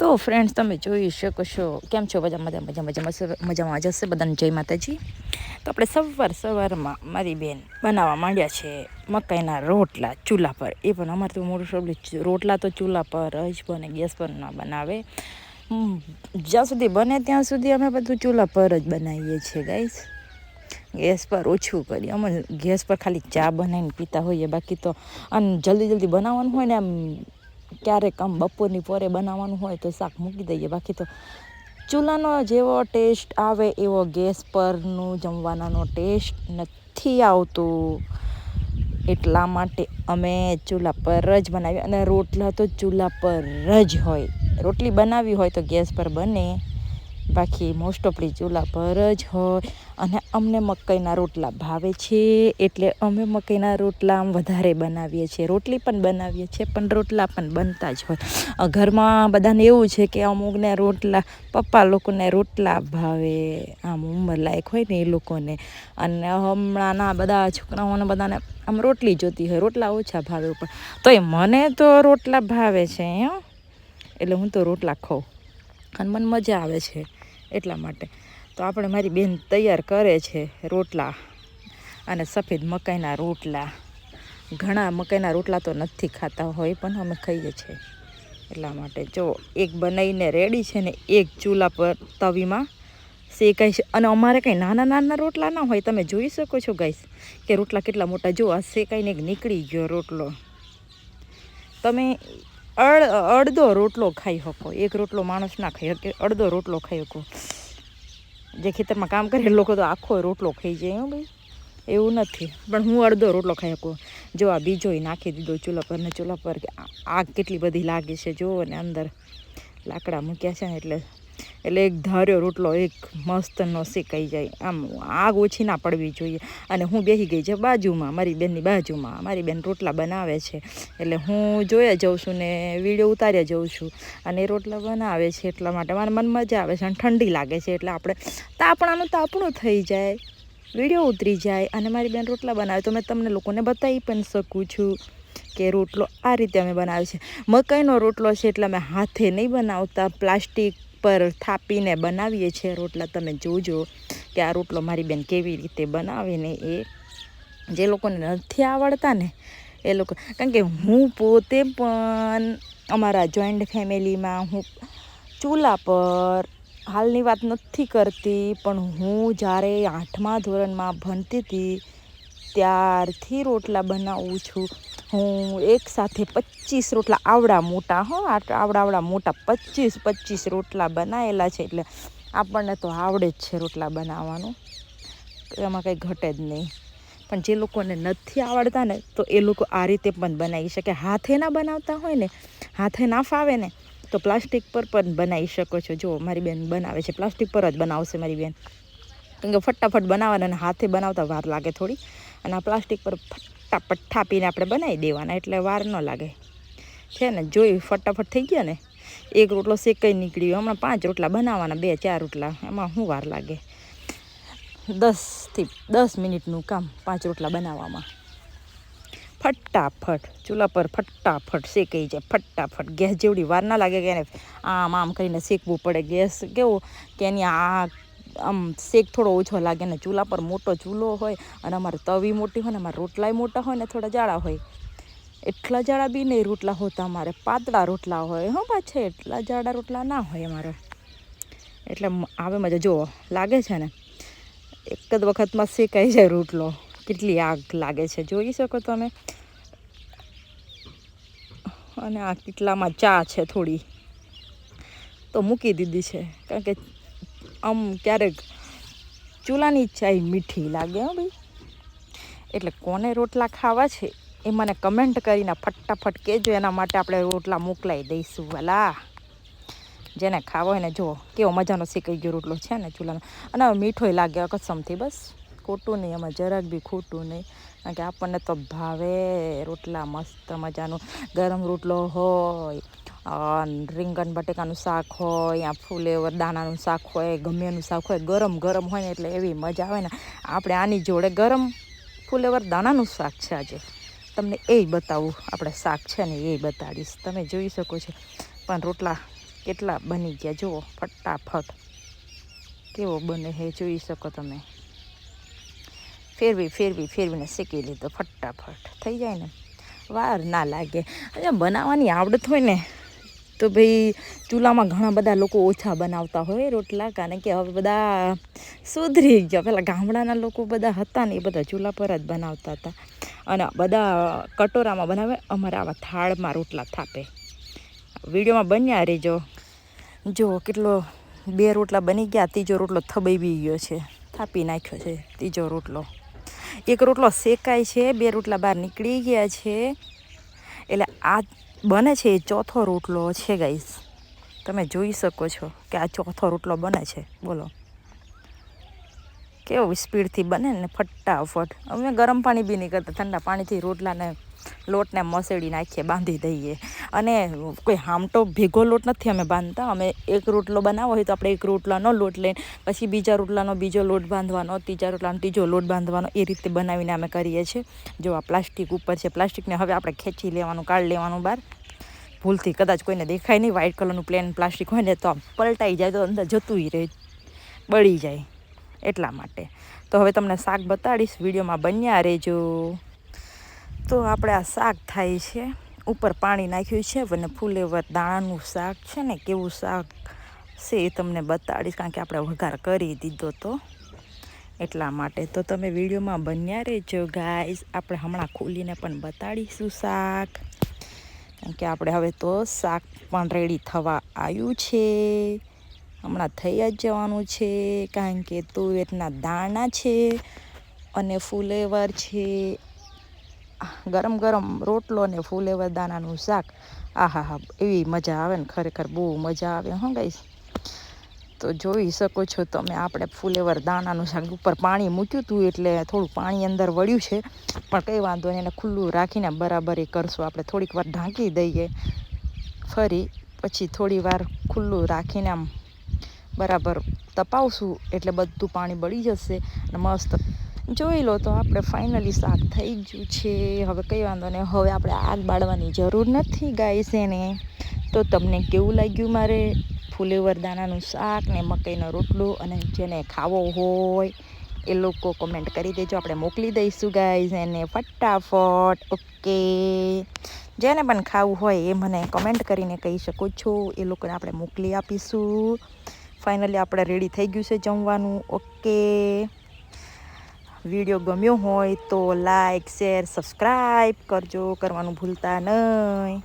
તો ફ્રેન્ડ્સ તમે જોઈ શકો છો. કેમ છો? બધા મજા મજા મજામાં મજામાં જશે બધાને? જય માતાજી. તો આપણે સવાર સવારમાં મારી બેન બનાવવા માંડ્યા છે મકાઈના રોટલા, ચૂલા પર. એ પણ અમારે તો મોટું રોટલા તો ચૂલા પર જ બને, ગેસ પર ના બનાવે. જ્યાં સુધી બને ત્યાં સુધી અમે બધું ચૂલા પર જ બનાવીએ છીએ ગાઈસ ગેસ પર ઓછું કરીએ. અમે ગેસ પર ખાલી ચા બનાવીને પીતા હોઈએ. બાકી તો અને જલ્દી જલ્દી બનાવવાનું હોય ને આમ ક્યારેક આમ બપોરની પોરે બનાવવાનું હોય તો શાક મૂકી દઈએ. બાકી તો ચૂલાનો જેવો ટેસ્ટ આવે એવો ગેસ પરનું જમવાનાનો ટેસ્ટ નથી આવતું. એટલા માટે અમે ચૂલા પર જ બનાવીએ. અને રોટલા તો ચૂલા પર જ હોય. રોટલી બનાવવી હોય તો ગેસ પર બને. બાકી મોસ્ટ ઓફલી ચૂલા પર જ હોય. અને અમને મકાઈના રોટલા ભાવે છે, એટલે અમે મકાઈના રોટલા આમ વધારે બનાવીએ છીએ. રોટલી પણ બનાવીએ છીએ, પણ રોટલા પણ બનતા જ હોય. ઘરમાં બધાને એવું છે કે અમુકને રોટલા, પપ્પા લોકોને રોટલા ભાવે. આમ ઉંમર લાયક હોય ને એ લોકોને. અને હમણાંના બધા છોકરાઓને બધાને આમ રોટલી જોતી હોય, રોટલા ઓછા ભાવે પણ તોય મને તો રોટલા ભાવે છે એટલે હું તો રોટલા ખાઉં. અને મને મજા આવે છે. એટલા માટે. તો આપણે મારી બેન તૈયાર કરે છે રોટલા અને સફેદ મકાઈના રોટલા. ઘણા મકાઈના રોટલા તો નથી ખાતા હોય, પણ અમે ખાઈએ છીએ. એટલા માટે જો એક બનાવીને રેડી છે ને એક ચૂલા પર તવીમાં શેકાય છે. અને અમારે કંઈ નાના નાના રોટલા ના હોય, તમે જોઈ શકો છો ગાઈસ, કે રોટલા કેટલા મોટા. જો આ શેકાઈને નીકળી ગયો રોટલો. તમે અડ, અડધો રોટલો ખાઈ શકો. એક રોટલો માણસ ના ખાઈ શકે, અડધો રોટલો ખાઈ શકો. જે ખેતરમાં કામ કરે લોકો તો આખો રોટલો ખાઈ જાય, હો ભાઈ. એવું નથી. પણ હું અડધો રોટલો ખાઈ શકું. જો આ બીજો નાખી દીધો ચૂલા પર ને ચૂલા પર આગ કેટલી બધી લાગે છે, જુઓ ને અંદર લાકડા મૂક્યા છે ને એટલે એટલે એક ધાર્યો રોટલો એક મસ્તનો શેકાઈ જાય. આમ આગ ઓછી ના પડવી જોઈએ. અને હું બેસી ગઈ છે બાજુમાં, મારી બેનની બાજુમાં. મારી બેન રોટલા બનાવે છે. એટલે હું જોયા જાઉં છું ને વીડિયો ઉતાર્યા જાઉં છું. અને રોટલા બનાવે છે એટલા માટે મારા મન મજા આવે છે અને ઠંડી લાગે છે એટલે આપણે તાપણાનું તાપણું થઈ જાય. વીડિયો ઉતરી જાય અને મારી બેન રોટલા બનાવે. તો મેં તમને લોકોને બતાવી પણ શકું છું કે રોટલો આ રીતે અમે બનાવે છે. મકાઈનો રોટલો છે એટલે અમે હાથે નહીં બનાવતા. પ્લાસ્ટિક પર થાપીને બનાવીએ છીએ રોટલા. તમે જોજો કે આ રોટલો મારી બેન કેવી રીતે બનાવીને એ. જે લોકોને નથી આવડતા ને, એ લોકો કારણ કે હું પોતે પણ અમારા જોઈન્ટ ફેમિલીમાં હું ચૂલા પર હાલની વાત નથી કરતી, પણ હું જ્યારે આઠમા ધોરણમાં ભણતી હતી, ત્યારથી રોટલા બનાવું છું. હું એક સાથે પચીસ રોટલા, આવડા મોટા, હો આવડા આવડા મોટા પચીસ પચીસ રોટલા બનાવેલા છે, એટલે આપણને તો આવડે જ છે રોટલા બનાવવાનું. એમાં કંઈ ઘટે જ નહીં. પણ જે લોકોને નથી આવડતા ને, તો એ લોકો આ રીતે પણ બનાવી શકે. હાથે ના બનાવતા હોય ને, હાથે ના ફાવે ને, તો પ્લાસ્ટિક પર પણ બનાવી શકો છો. જો મારી બેન બનાવે છે. પ્લાસ્ટિક પર જ બનાવશે મારી બેન. કેમ કે ફટાફટ બનાવવાના અને હાથે બનાવતા વાર લાગે થોડી. અને આ પ્લાસ્ટિક પર ફટાફટ પીને આપણે બનાવી દેવાના, એટલે વાર ન લાગે. છે ને જોઈ ફટાફટ થઈ ગયા ને. એક રોટલો શેકાઈ નીકળ્યો. હમણાં પાંચ રોટલા બનાવવાના, બે, ચાર રોટલા. એમાં શું વાર લાગે? દસથી, દસ મિનિટનું કામ પાંચ રોટલા બનાવવામાં. ફટાફટ, ચૂલા પર ફટાફટ શેકાઈ જાય, ફટાફટ. ગેસ જેવડી વાર ના લાગે કે એને આમ આમ કરીને શેકવું પડે. ગેસ કેવું કે એની આ આમ શેક થોડો ઓછો લાગે ને ચૂલા પર મોટો ચૂલો હોય અને અમારે તવી મોટી હોય ને અમારા રોટલાય મોટા હોય ને થોડા જાડા હોય. એટલા જાડા બી નહીં રોટલા હોતા અમારે, પાતળા રોટલા હોય. હં પાછા એટલા જાડા રોટલા ના હોય અમારે. એટલે આવે મજા. જુઓ લાગે છે ને, એક જ વખતમાં શેકાઈ જાય રોટલો. કેટલી આગ લાગે છે. જોઈ શકો તમે. અને આ કેટલામાં ચા છે થોડી. તો મૂકી દીધી છે. કારણ કે આમ ક્યારેક ચૂલાની ચાય મીઠી લાગે, હો ભાઈ. એટલે કોને રોટલા ખાવા છે એ મને કમેન્ટ કરીને ફટાફટ કહેજો, એના માટે આપણે રોટલા મોકલાવી દઈશું, વાલા. જેને ખાવો હોય ને જુઓ કેવો મજાનો શેકાઈ ગયો રોટલો છે ને ચૂલાનો. અને મીઠોય લાગે અકસમથી બસ. ખોટું નહીં, એમાં જરાક બી ખોટું નહીં. કારણ કે આપણને તો ભાવે રોટલા, મસ્ત મજાનો ગરમ રોટલો હોય. રીંગણ, બટેકાનું શાક હોય યા ફૂલેવર દાણાનું શાક હોય ગમે એનું શાક હોય, ગરમ ગરમ હોય ને એટલે એવી મજા આવે ને. આપણે આની જોડે ગરમ ફૂલેવર દાણાનું શાક છે આજે. તમને એ બતાવું, આપણે શાક છે ને એ બતાડીશ. તમે જોઈ શકો છો. પણ રોટલા કેટલા બની ગયા? જુઓ, ફટાફટ. કેવો બને હે, જોઈ શકો તમે. ફેરવી ફેરવી, ફેરવીને શેકી લીધો, ફટાફટ. થઈ જાય ને? વાર ના લાગે. અને બનાવવાની આવડત હોય ને તો ભાઈ ચૂલામાં ઘણા બધા લોકો ઓછા બનાવતા હોય રોટલા કારણ કે હવે બધા સુધરી ગયા. પેલા ગામડાના લોકો બધા હતા ને એ બધા ચૂલા પર જ બનાવતા હતા. અને બધા કટોરામાં બનાવે, અમારે આવા થાળમાં રોટલા થાપે. વિડીયોમાં બન્યા રહેજો જો કેટલો, બે રોટલા બની ગયા, ત્રીજો રોટલો થબાઈ બી ગયો છે. થાપી નાખ્યો છે ત્રીજો રોટલો. એક રોટલો શેકાય છે, બે રોટલા બહાર નીકળી ગયા છે. એટલે આ બને છે એ ચોથો રોટલો છે ગાઈસ તમે જોઈ શકો છો કે આ ચોથો રોટલો બને છે. બોલો. કેવું સ્પીડથી બને ને ફટાફટ. અમે ગરમ પાણી બી નહીં કરતા, ઠંડા પાણીથી રોટલાને લોટને મસેડી નાખીએ, બાંધી દઈએ. અને કોઈ હામટો ભેગો લોટ નથી અમે બાંધતા. અમે એક રોટલો બનાવો હોય તો આપણે એક રોટલાનો લોટ લઈને, પછી બીજા રોટલાનો બીજો લોટ બાંધવાનો, ત્રીજા રોટલાનો ત્રીજો લોટ બાંધવાનો, એ રીતે બનાવીને અમે કરીએ છીએ. જો આ પ્લાસ્ટિક ઉપર છે, પ્લાસ્ટિકને હવે આપણે ખેંચી લેવાનું, કાઢી લેવાનું બહાર. ભૂલથી કદાચ કોઈને દેખાય નહીં વ્હાઇટ કલરનું પ્લેન પ્લાસ્ટિક હોય ને તો પલટાઈ જાય, તો અંદર જતું રહે, બળી જાય, એટલા માટે. તો હવે તમને શાક બતાડીશ, વિડીયોમાં બન્યા રહેજો. તો આપણે આ શાક થાય છે. ઉપર પાણી નાખ્યું છે અને ફૂલેવર દાણાનું શાક છે ને કેવું શાક છે એ તમને બતાડીશ કારણ કે આપણે વઘાર કરી દીધો તો. એટલા માટે તો તમે વિડીયોમાં બન્યા રહેજો ગાઈસ. આપણે હમણાં ખોલીને પણ બતાડીશું શાક. કારણ કે આપણે હવે તો શાક પણ રેડી થવા આવ્યું છે. હમણાં થઈ જ જવાનું છે કારણ કે તુવેરના દાણા છે અને ફુલેવર છે. ગરમ ગરમ રોટલો ને ફૂલેવર દાણાનું શાક. આહા હા, એવી મજા આવે ને ખરેખર, બહુ મજા આવે, હં ગઈ તો જોઈ શકો છો તમે, આપણે ફૂલેવર દાણાનું શાક ઉપર પાણી મૂક્યું હતું એટલે થોડું પાણી અંદર વળ્યું છે. પણ કંઈ વાંધો નહીં, એને ખુલ્લું રાખીને બરાબર એ કરશું. આપણે થોડીક વાર ઢાંકી દઈએ. ફરી પછી થોડી વાર ખુલ્લું રાખીને આમ બરાબર તપાવશું એટલે બધું પાણી બળી જશે અને મસ્ત જોઈ લો તો આપણે ફાઇનલી શાક થઈ ગયું છે. હવે કંઈ વાંધો નહીં. હવે આપણે આગ બાળવાની જરૂર નથી ગાઈસ એને. તો તમને કેવું લાગ્યું મારે ફુલેવર દાણાનું શાક ને મકાઈનો રોટલો અને જેને ખાવો હોય એ લોકો કોમેન્ટ કરી દેજો. આપણે મોકલી દઈશું ગાઈઝ એને ફટાફટ. ઓકે જેને પણ ખાવું હોય એ મને કમેન્ટ કરીને કહી શકો છો. એ લોકોને આપણે મોકલી આપીશું. ફાઇનલી આપણે રેડી થઈ ગયું છે જમવાનું. ઓકે વીડિયો ગમ્યો હોય તો લાઈક શેર સબસ્ક્રાઈબ કરજો કરવાનું ભૂલતા નહીં.